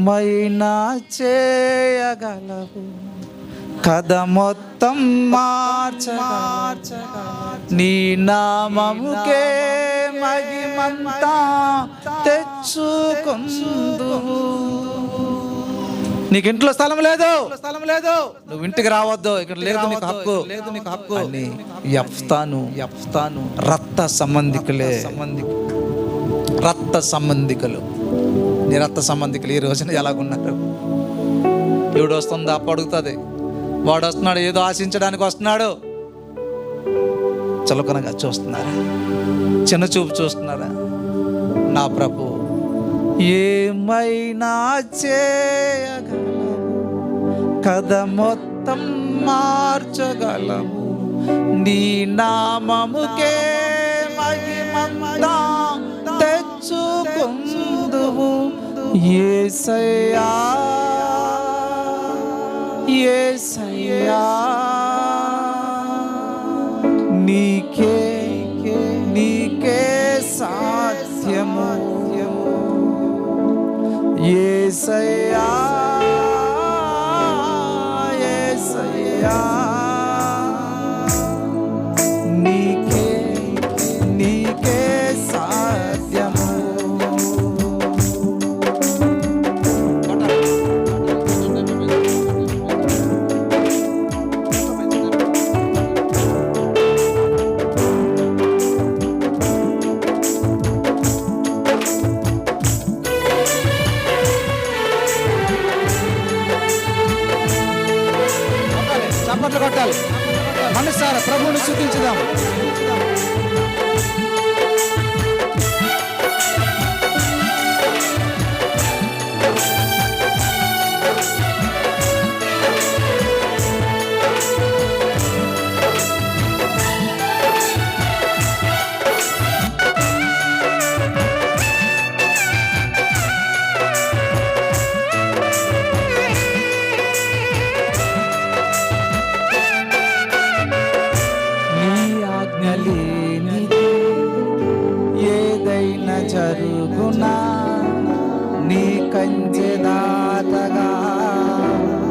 ఏమైనా చేయగలవు? కథ మొత్తం మార్చ నీ నామముకే మహిమంతా తెచ్చుకుందువు నీకు ఇంట్లో స్థలం లేదు. స్థలం లేదు నువ్వు ఇంటికి రావద్దు. ఇక్కడ లేదు నీకు హక్కు. లేదు నీకు హక్కు. అని యఫ్తాను యఫ్తాను. రక్త సంబంధికులే. సంబంధి రక్త సంబంధికులు. నీ రక్త సంబంధికులు ఈ రోజున ఎలాగున్నారు? ఎవడు వస్తుందో? అప్పడుగుతుంది వాడు వస్తున్నాడు ఏదో ఆశించడానికి వస్తున్నాడు. చులకనగా చూస్తున్నారా? చిన్న చూపు చూస్తున్నారా? నా ప్రభు ఏమైనా చేయగలము? కథ మొత్తం మార్చగలము? నీ నామముకే మహిమంతా తెచ్చుకుందువు ఏసయ్యా ఏసయ్యా నీకే నీకే సాధ్యము ఏసయ్యా ఏసయ్యా నీకే నీకే సాధ్యము చప్పట్లు కొట్టాలి. మనసారా ప్రభువుని శుద్ధించుదాం జరుగునా? నీ కంచె దాటగా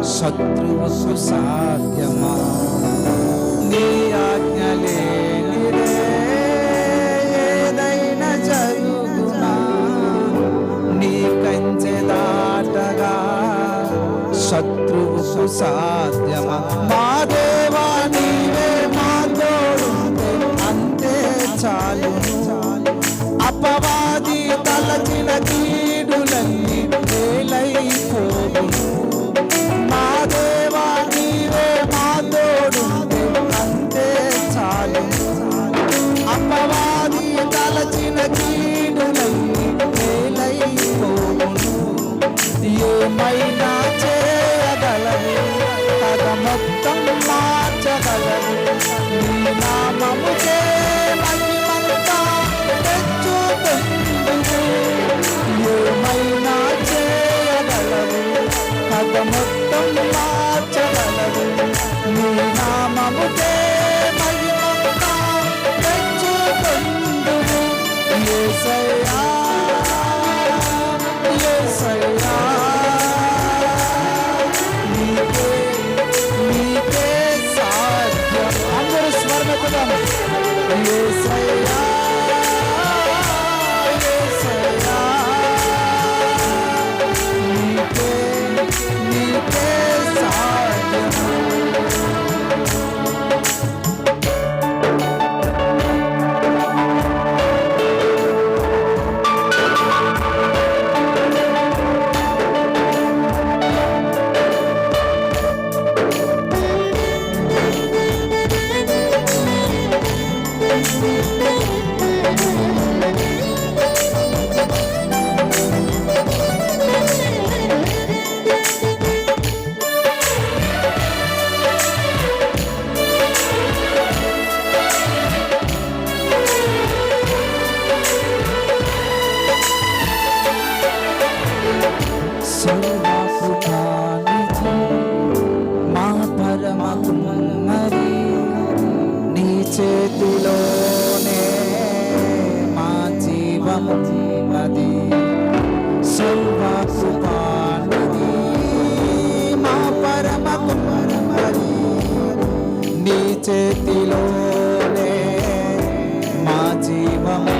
శత్రువుకు సాధ్యమా? నీ ఆజ్ఞలే ఏమైనా చేయగలవు. కథ మొత్తం మార్చగలవు. నీ నామముకే మహిమంతా Yes, I am. చేతిలోనే మా జీవము జీవది శివాసుపానది మా పరమ పరమది నీ చేతిలోనే మా జీవము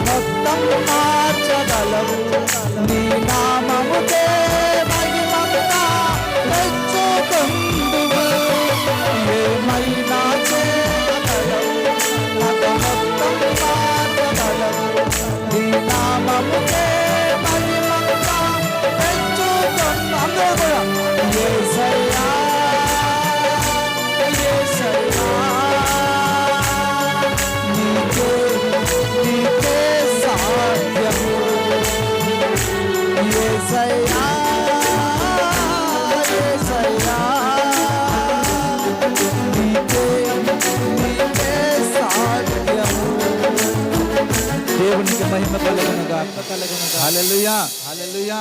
మొత్తం మార్చగలవు నీ నామముకే మహిమంతా తెచ్చుకొందువు మహిమ కలుగునుగా హల్లెలూయా. హల్లెలూయా.